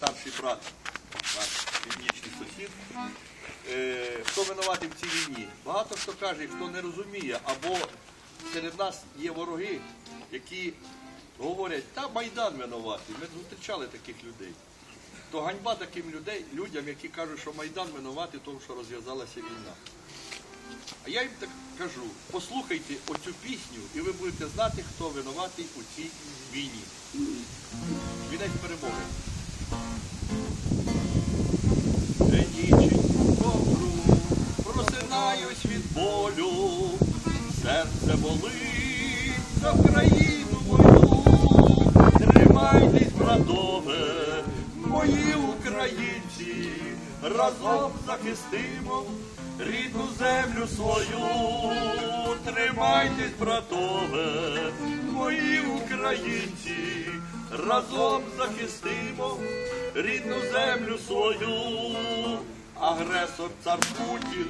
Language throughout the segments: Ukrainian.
старший брат, наш північний сусід. Е, хто винуватий в цій війні? Багато хто каже, хто не розуміє, або серед нас є вороги, які говорять, та Майдан винуватий. Ми зустрічали таких людей. То ганьба таким людей, людям, які кажуть, що Майдан винуватий, тому що розв'язалася війна. А я їм так кажу, послухайте оцю пісню, і ви будете знати, хто винуватий у цій війні. Вінець перемоги. Просинаюсь від болю, серце болить за Україну мою. Тримайтесь, братове, мої українці, разом захистимо рідну землю свою. Тримайтесь, братове, мої українці, разом захистимо рідну землю свою. Агресор цар Путін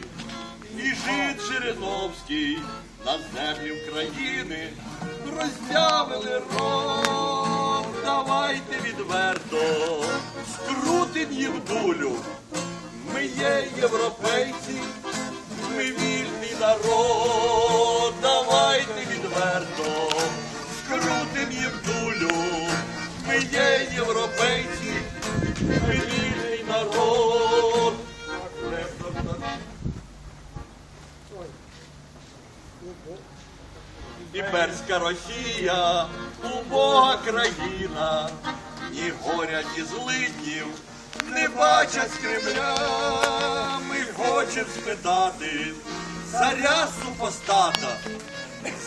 і жид Жириновський на землі України роздявили рот. Давайте відверто скрутим їм дулю. Ми є європейці, ми вільний народ. Та- Імперська Росія, убога країна, ні горя, ні злиднів не бачать з Кремля. Ми хочем спитати царя супостата,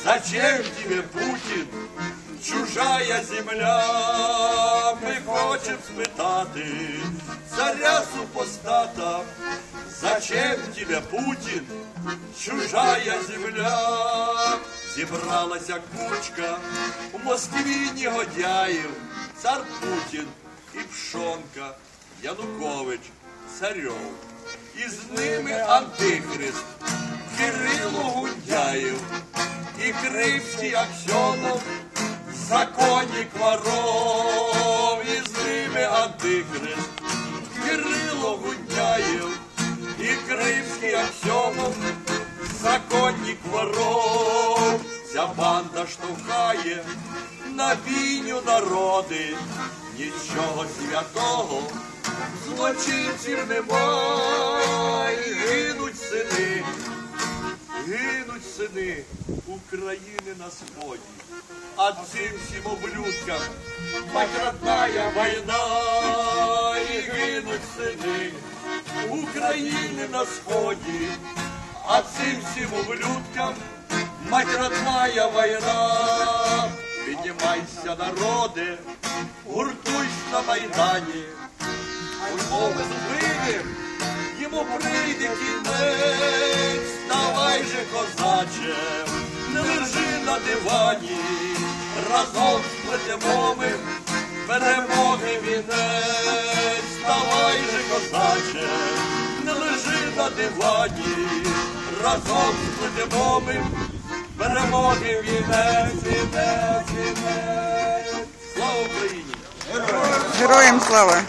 зачем тебе Путін, чужая земля? Ми хочем спитати царя супостата, зачем тебе Путін, чужая земля? Зібралася кучка у Москві негодяїв, цар Путін і Пшонка, Янукович, Царьов. І з ними Антихрист, Кирило Гундяєв і Кримський Аксьонов, законник воров, і з ними Антихрист, Кирило Гундяєв і Кримський Аксьонов, законник воров, ця банда штовхає на бійню народи, нічого святого, злочинців немає, гинуть сини, сини України на сході, а цим всім облюдкам пократная війна, і гинуть сини України на сході, а цим всім ублюдкам мать родная війна. Піднімайся, народи, гуртуйся на Майдані, Мови зупиним, йому прийде кінець, же, козаче, не лежи на дивані, разом сплетемо ми перемоги вінець, давай же, козаче, не лежи на дивані, разом сплетемо ми перемоги вінець, вінець, вінець. Слава Україні! Героям слава!